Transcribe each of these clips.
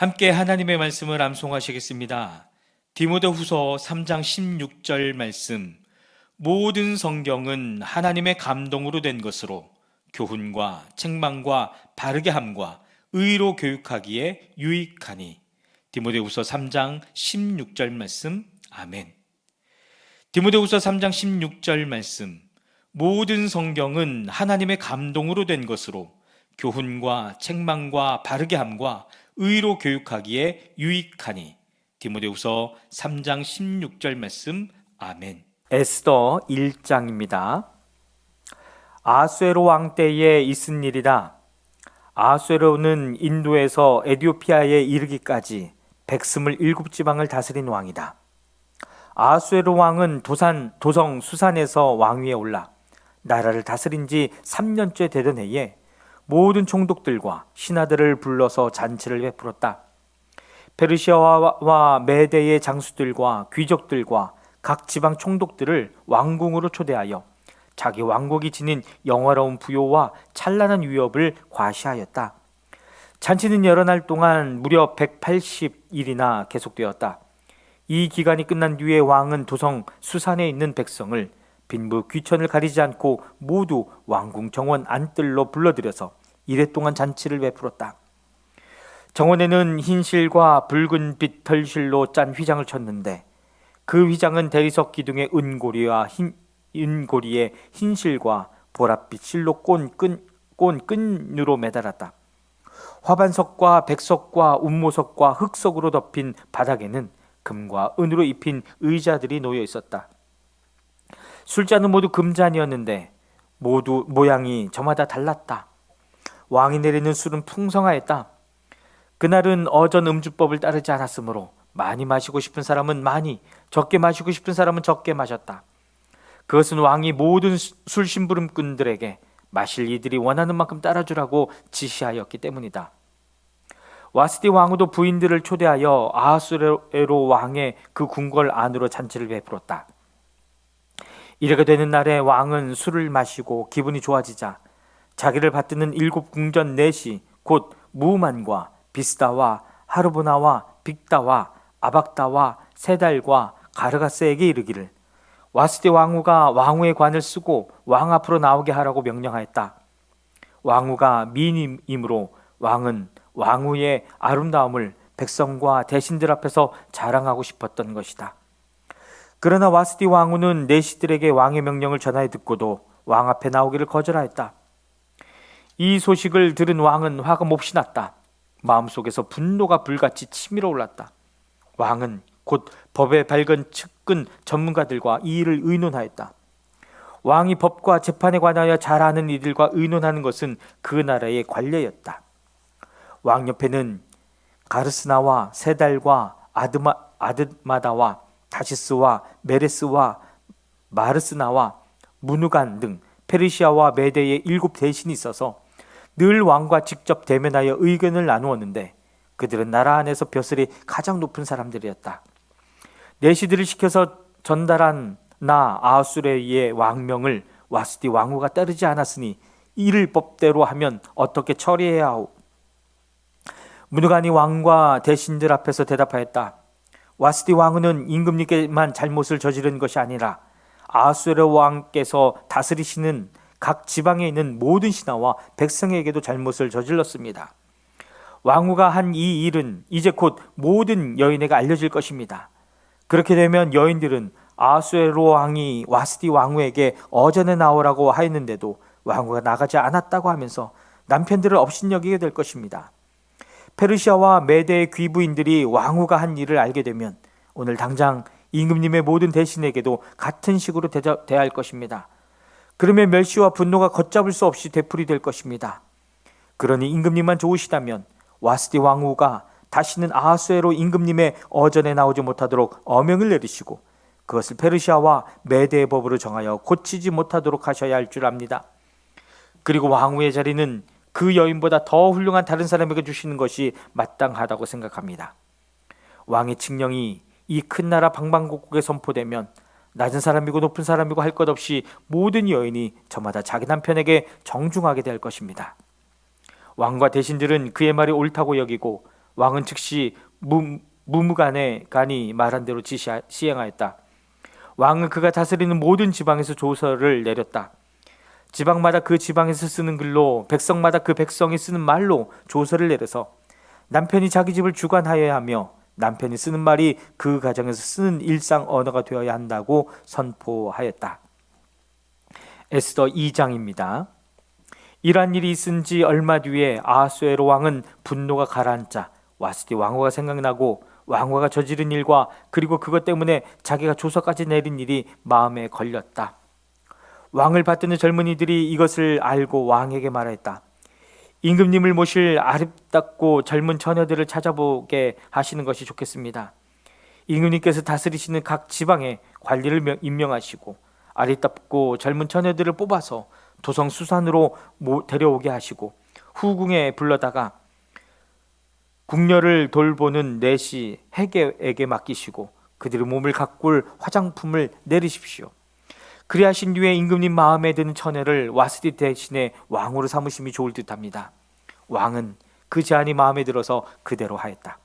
함께 하나님의 말씀을 암송하시겠습니다. 디모데후서 3장 16절 말씀 모든 성경은 하나님의 감동으로 된 것으로 교훈과 책망과 바르게 함과 의로 교육하기에 유익하니 디모데후서 3장 16절 말씀 아멘. 디모데후서 3장 16절 말씀 모든 성경은 하나님의 감동으로 된 것으로 교훈과 책망과 바르게 함과 의로 교육하기에 유익하니 디모데후서 3장 16절 말씀 아멘. 에스더 1장입니다. 아수에로 왕 때에 있은 일이다. 아수에로는 인도에서 에디오피아에 이르기까지 백스물 일곱 지방을 다스린 왕이다. 아수에로 왕은 도산 도성 수산에서 왕위에 올라 나라를 다스린 지 3년째 되던 해에 모든 총독들과 신하들을 불러서 잔치를 베풀었다. 페르시아와 메대의 장수들과 귀족들과 각 지방 총독들을 왕궁으로 초대하여 자기 왕국이 지닌 영화로운 부요와 찬란한 위협을 과시하였다. 잔치는 여러 날 동안 무려 180일이나 계속되었다. 이 기간이 끝난 뒤에 왕은 도성 수산에 있는 백성을 빈부 귀천을 가리지 않고 모두 왕궁 정원 안뜰로 불러들여서 이래 동안 잔치를 베풀었다. 정원에는 흰실과 붉은 빛 털실로 짠 휘장을 쳤는데 그 휘장은 대리석 기둥의 은고리와 흰 은고리에 흰실과 보랏빛 실로 꼰 끈 꼰 끈으로 매달았다. 화반석과 백석과 운모석과 흑석으로 덮인 바닥에는 금과 은으로 입힌 의자들이 놓여 있었다. 술잔은 모두 금잔이었는데 모두 모양이 저마다 달랐다. 왕이 내리는 술은 풍성하였다. 그날은 어전 음주법을 따르지 않았으므로 많이 마시고 싶은 사람은 많이, 적게 마시고 싶은 사람은 적게 마셨다. 그것은 왕이 모든 술 심부름꾼들에게 마실 이들이 원하는 만큼 따라주라고 지시하였기 때문이다. 와스디 왕후도 부인들을 초대하여 아하수에로 왕의 그 궁궐 안으로 잔치를 베풀었다. 이렇게 되는 날에 왕은 술을 마시고 기분이 좋아지자 자기를 받드는 일곱 궁전 넷이 곧 무만과 비스다와 하르보나와 빅다와 아박다와 세달과 가르가스에게 이르기를 와스디 왕후가 왕후의 관을 쓰고 왕 앞으로 나오게 하라고 명령하였다. 왕후가 미인이므로 왕은 왕후의 아름다움을 백성과 대신들 앞에서 자랑하고 싶었던 것이다. 그러나 와스디 왕후는 내시들에게 왕의 명령을 전하여 듣고도 왕 앞에 나오기를 거절하였다. 이 소식을 들은 왕은 화가 몹시 났다. 마음속에서 분노가 불같이 치밀어 올랐다. 왕은 곧 법에 밝은 측근 전문가들과 이 일을 의논하였다. 왕이 법과 재판에 관하여 잘 아는 이들과 의논하는 것은 그 나라의 관례였다. 왕 옆에는 가르스나와 세달과 아드마, 아드마다와 다시스와 메레스와 마르스나와 무누간 등 페르시아와 메대의 일곱 대신이 있어서 늘 왕과 직접 대면하여 의견을 나누었는데 그들은 나라 안에서 벼슬이 가장 높은 사람들이었다. 내시들을 시켜서 전달한 나 아수레의 왕명을 와스디 왕후가 따르지 않았으니 이를 법대로 하면 어떻게 처리해야 하오? 무누간이 왕과 대신들 앞에서 대답하였다. 와스디 왕후는 임금님께만 잘못을 저지른 것이 아니라 아수르 왕께서 다스리시는 각 지방에 있는 모든 신하와 백성에게도 잘못을 저질렀습니다. 왕후가 한 이 일은 이제 곧 모든 여인에게 알려질 것입니다. 그렇게 되면 여인들은 아수에로 왕이 와스디 왕후에게 어전에 나오라고 하였는데도 왕후가 나가지 않았다고 하면서 남편들을 업신여기게 될 것입니다. 페르시아와 메대의 귀부인들이 왕후가 한 일을 알게 되면 오늘 당장 임금님의 모든 대신에게도 같은 식으로 대할 것입니다. 그러면 멸시와 분노가 걷잡을 수 없이 되풀이 될 것입니다. 그러니 임금님만 좋으시다면 와스디 왕후가 다시는 아하수에로 임금님의 어전에 나오지 못하도록 어명을 내리시고 그것을 페르시아와 메대의 법으로 정하여 고치지 못하도록 하셔야 할 줄 압니다. 그리고 왕후의 자리는 그 여인보다 더 훌륭한 다른 사람에게 주시는 것이 마땅하다고 생각합니다. 왕의 칙령이 이 큰 나라 방방곡곡에 선포되면 낮은 사람이고 높은 사람이고 할 것 없이 모든 여인이 저마다 자기 남편에게 정중하게 될 것입니다. 왕과 대신들은 그의 말이 옳다고 여기고 왕은 즉시 무, 무무간에 간이 말한 대로 지시 시행하였다. 왕은 그가 다스리는 모든 지방에서 조서를 내렸다. 지방마다 그 지방에서 쓰는 글로 백성마다 그 백성이 쓰는 말로 조서를 내려서 남편이 자기 집을 주관하여야 하며 남편이 쓰는 말이 그 가정에서 쓰는 일상 언어가 되어야 한다고 선포하였다. 에스더 2장입니다. 이러한 일이 있은 지 얼마 뒤에 아하수에로 왕은 분노가 가라앉자 와스디 왕후가 생각나고 왕후가 저지른 일과 그리고 그것 때문에 자기가 조서까지 내린 일이 마음에 걸렸다. 왕을 받드는 젊은이들이 이것을 알고 왕에게 말했다. 임금님을 모실 아름답고 젊은 처녀들을 찾아보게 하시는 것이 좋겠습니다. 임금님께서 다스리시는 각 지방에 관리를 명- 임명하시고 아리답고 젊은 처녀들을 뽑아서 도성 수산으로 모- 데려오게 하시고 후궁에 불러다가 궁녀를 돌보는 내시 해계에게 맡기시고 그들의 몸을 가꿀 화장품을 내리십시오. 그리하신 뒤에 임금님 마음에 드는 처녀를 와스디 대신에 왕으로 삼으심이 좋을 듯합니다. 왕은 그 제안이 마음에 들어서 그대로 하였다.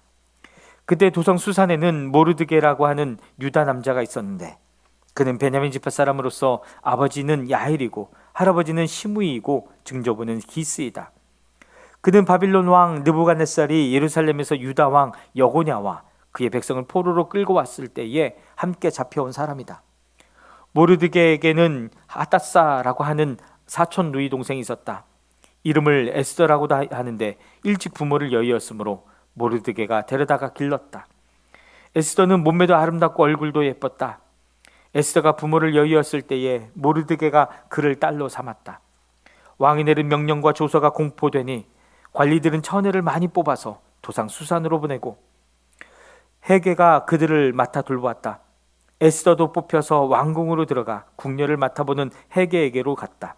그때 도성 수산에는 모르드게라고 하는 유다 남자가 있었는데 그는 베냐민 지파 사람으로서 아버지는 야일이고 할아버지는 시므이이고 증조부는 기스이다. 그는 바빌론 왕 느부갓네살이 예루살렘에서 유다 왕 여고냐와 그의 백성을 포로로 끌고 왔을 때에 함께 잡혀온 사람이다. 모르드게에게는 하다사라고 하는 사촌 누이 동생이 있었다. 이름을 에스더라고도 하는데 일찍 부모를 여의었으므로 모르드게가 데려다가 길렀다. 에스더는 몸매도 아름답고 얼굴도 예뻤다. 에스더가 부모를 여의었을 때에 모르드게가 그를 딸로 삼았다. 왕이 내린 명령과 조서가 공포되니 관리들은 처녀를 많이 뽑아서 도상 수산으로 보내고 해계가 그들을 맡아 돌보았다. 에스더도 뽑혀서 왕궁으로 들어가 궁녀를 맡아보는 해계에게로 갔다.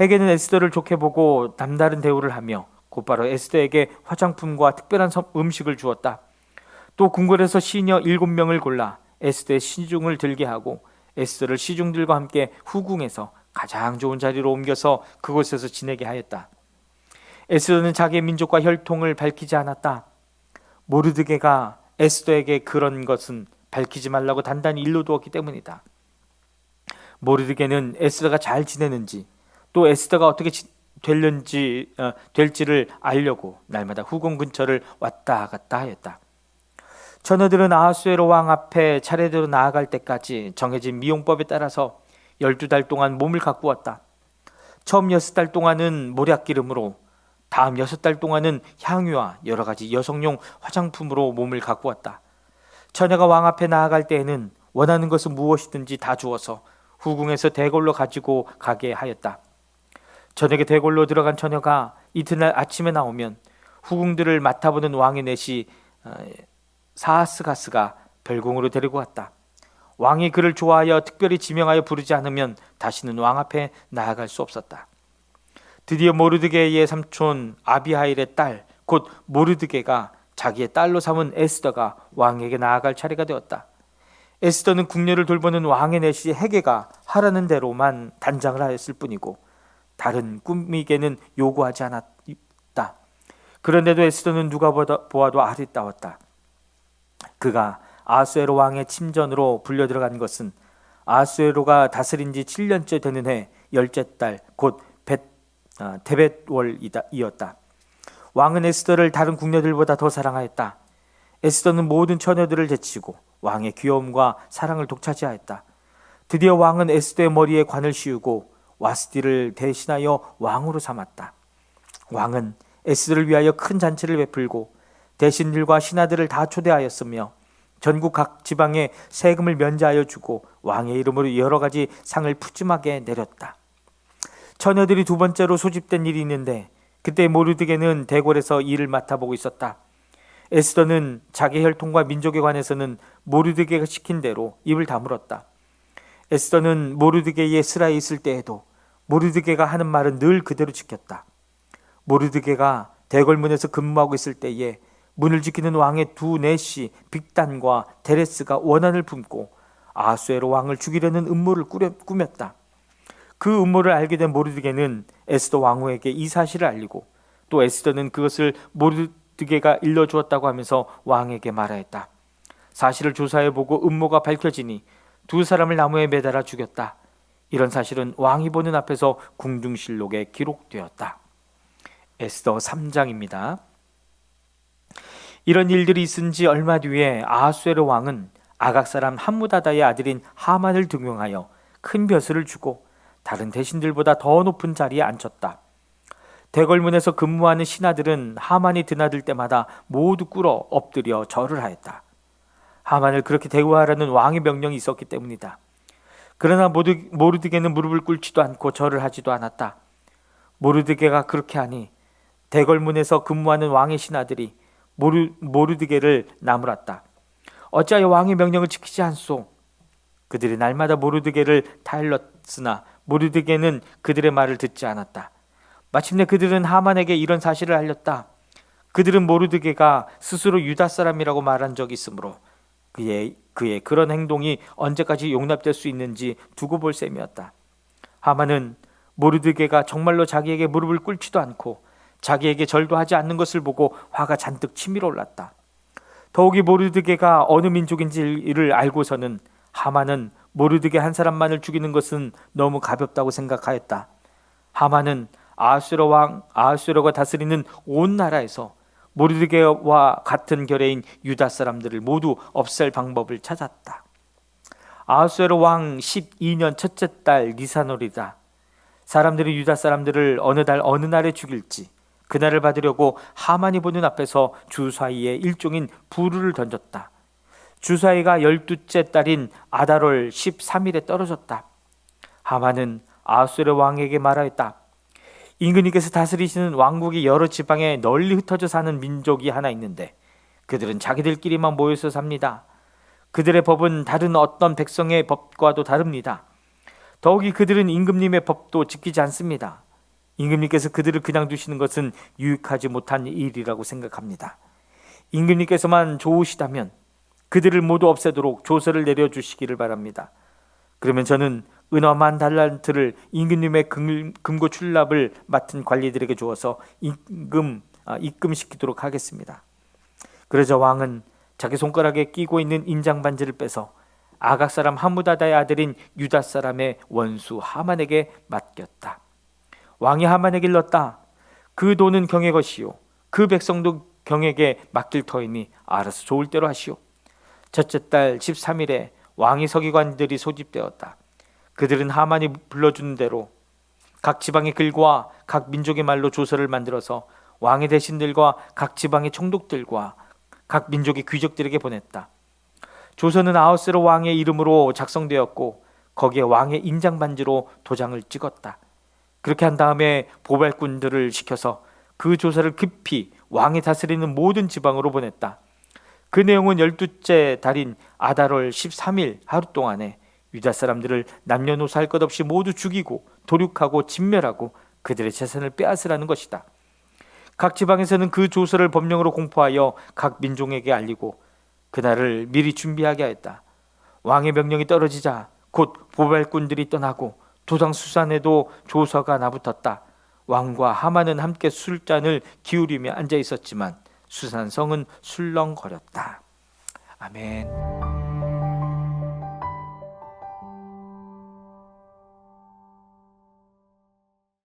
해계는 에스더를 좋게 보고 남다른 대우를 하며 곧바로 에스더에게 화장품과 특별한 섬- 음식을 주었다. 또 궁궐에서 시녀 일곱 명을 골라 에스더의 시중을 들게 하고 에스더를 시중들과 함께 후궁에서 가장 좋은 자리로 옮겨서 그곳에서 지내게 하였다. 에스더는 자기의 민족과 혈통을 밝히지 않았다. 모르드게가 에스더에게 그런 것은 밝히지 말라고 단단히 일러두었기 때문이다. 모르드게는 에스더가 잘 지내는지 또 에스더가 어떻게 지- 될는지 어, 될지를 알려고 날마다 후궁 근처를 왔다 갔다 하였다. 처녀들은 아하수에로 왕 앞에 차례대로 나아갈 때까지 정해진 미용법에 따라서 열두 달 동안 몸을 가꾸었다. 처음 여섯 달 동안은 모략 기름으로, 다음 여섯 달 동안은 향유와 여러 가지 여성용 화장품으로 몸을 가꾸었다. 처녀가 왕 앞에 나아갈 때에는 원하는 것은 무엇이든지 다 주어서 후궁에서 대궐로 가지고 가게 하였다. 저녁에 대궐로 들어간 처녀가 이튿날 아침에 나오면 후궁들을 맡아보는 왕의 넷이 어, 사하스가스가 별궁으로 데리고 왔다. 왕이 그를 좋아하여 특별히 지명하여 부르지 않으면 다시는 왕 앞에 나아갈 수 없었다. 드디어 모르드게의 삼촌 아비하일의 딸, 곧 모르드게가 자기의 딸로 삼은 에스더가 왕에게 나아갈 차례가 되었다. 에스더는 궁녀를 돌보는 왕의 내시 해계가 하라는 대로만 단장을 하였을 뿐이고 다른 꾸미개는 요구하지 않았다. 그런데도 에스더는 누가 보아도 아리따웠다. 그가 아수에로 왕의 침전으로 불려 들어간 것은 아수에로가 다스린 지 7년째 되는 해 열째 달곧 아, 데벳월이었다. 왕은 에스더를 다른 궁녀들보다 더 사랑하였다. 에스더는 모든 처녀들을 제치고 왕의 귀여움과 사랑을 독차지하였다. 드디어 왕은 에스더의 머리에 관을 씌우고 와스디를 대신하여 왕으로 삼았다. 왕은 에스더를 위하여 큰 잔치를 베풀고 대신들과 신하들을 다 초대하였으며 전국 각 지방에 세금을 면제하여 주고 왕의 이름으로 여러 가지 상을 푸짐하게 내렸다. 처녀들이 두 번째로 소집된 일이 있는데 그때 모르드게는 대궐에서 일을 맡아보고 있었다. 에스더는 자기 혈통과 민족에 관해서는 모르드게가 시킨 대로 입을 다물었다. 에스더는 모르드게의 스라에 있을 때에도 모르드게가 하는 말은 늘 그대로 지켰다. 모르드게가 대궐문에서 근무하고 있을 때에 문을 지키는 왕의 두 내시 빅단과 데레스가 원한을 품고 아수에로 왕을 죽이려는 음모를 꾸몄다. 그 음모를 알게 된 모르드게는 에스더 왕후에게 이 사실을 알리고 또 에스더는 그것을 모르, 모르드게가 일러주었다고 하면서 왕에게 말하였다. 사실을 조사해보고 음모가 밝혀지니 두 사람을 나무에 매달아 죽였다. 이런 사실은 왕이 보는 앞에서 궁중실록에 기록되었다. 에스더 3장입니다. 이런 일들이 있은 지 얼마 뒤에 아하수에르 왕은 아각 사람 함무다다의 아들인 하만을 등용하여 큰 벼슬을 주고 다른 대신들보다 더 높은 자리에 앉혔다. 대궐문에서 근무하는 신하들은 하만이 드나들 때마다 모두 꿇어 엎드려 절을 하였다. 하만을 그렇게 대우하라는 왕의 명령이 있었기 때문이다. 그러나 모르, 모르드게는 무릎을 꿇지도 않고 절을 하지도 않았다. 모르드게가 그렇게 하니 대궐문에서 근무하는 왕의 신하들이 모르, 모르드게를 나무랐다. 어찌하여 왕의 명령을 지키지 않소? 그들이 날마다 모르드게를 타일렀으나 모르드게는 그들의 말을 듣지 않았다. 마침내 그들은 하만에게 이런 사실을 알렸다. 그들은 모르드게가 스스로 유다 사람이라고 말한 적이 있으므로 그의 그의 그런 행동이 언제까지 용납될 수 있는지 두고 볼 셈이었다. 하만은 모르드게가 정말로 자기에게 무릎을 꿇지도 않고 자기에게 절도 하지 않는 것을 보고 화가 잔뜩 치밀어 올랐다. 더욱이 모르드게가 어느 민족인지를 알고서는 하만은 모르드게 한 사람만을 죽이는 것은 너무 가볍다고 생각하였다. 하만은 아하수로 왕 아하수로가 다스리는 온 나라에서 모르드게와 같은 결의인 유다 사람들을 모두 없앨 방법을 찾았다. 아하수에로 왕 12년 첫째 달 니사놀이다. 사람들이 유다 사람들을 어느 달 어느 날에 죽일지 그날을 받으려고 하만이 보는 앞에서 주사위에 일종인 부르를 던졌다. 주사위가 열두째 달인 아다롤 13일에 떨어졌다. 하만은 아하수에로 왕에게 말하였다. 임금님께서 다스리시는 왕국이 여러 지방에 널리 흩어져 사는 민족이 하나 있는데 그들은 자기들끼리만 모여서 삽니다. 그들의 법은 다른 어떤 백성의 법과도 다릅니다. 더욱이 그들은 임금님의 법도 지키지 않습니다. 임금님께서 그들을 그냥 두시는 것은 유익하지 못한 일이라고 생각합니다. 임금님께서만 좋으시다면 그들을 모두 없애도록 조서를 내려주시기를 바랍니다. 그러면 저는 은어만 달란트를 임금님의 금, 금고 출납을 맡은 관리들에게 주어서 임금 아, 입금시키도록 하겠습니다. 그러자 왕은 자기 손가락에 끼고 있는 인장 반지를 빼서 아각 사람 하무다다의 아들인 유다 사람의 원수 하만에게 맡겼다. 왕이 하만에게 일렀다. 그 돈은 경의 것이요 그 백성도 경에게 맡길 터이니 알아서 좋을 대로 하시오. 첫째 달 13일에 왕의 서기관들이 소집되었다. 그들은 하만이 불러준 대로 각 지방의 글과 각 민족의 말로 조서를 만들어서 왕의 대신들과 각 지방의 총독들과 각 민족의 귀족들에게 보냈다. 조서는 아우스로 왕의 이름으로 작성되었고 거기에 왕의 인장 반지로 도장을 찍었다. 그렇게 한 다음에 보발꾼들을 시켜서 그 조서를 급히 왕이 다스리는 모든 지방으로 보냈다. 그 내용은 열두째 달인 아달월 13일 하루 동안에 유다 사람들을 남녀노소 할 것 없이 모두 죽이고 도륙하고 진멸하고 그들의 재산을 빼앗으라는 것이다. 각 지방에서는 그 조서를 법령으로 공포하여 각 민족에게 알리고 그날을 미리 준비하게 하였다. 왕의 명령이 떨어지자 곧 보발꾼들이 떠나고 도당 수산에도 조서가 나붙었다. 왕과 하만은 함께 술잔을 기울이며 앉아 있었지만 수산성은 술렁거렸다. 아멘.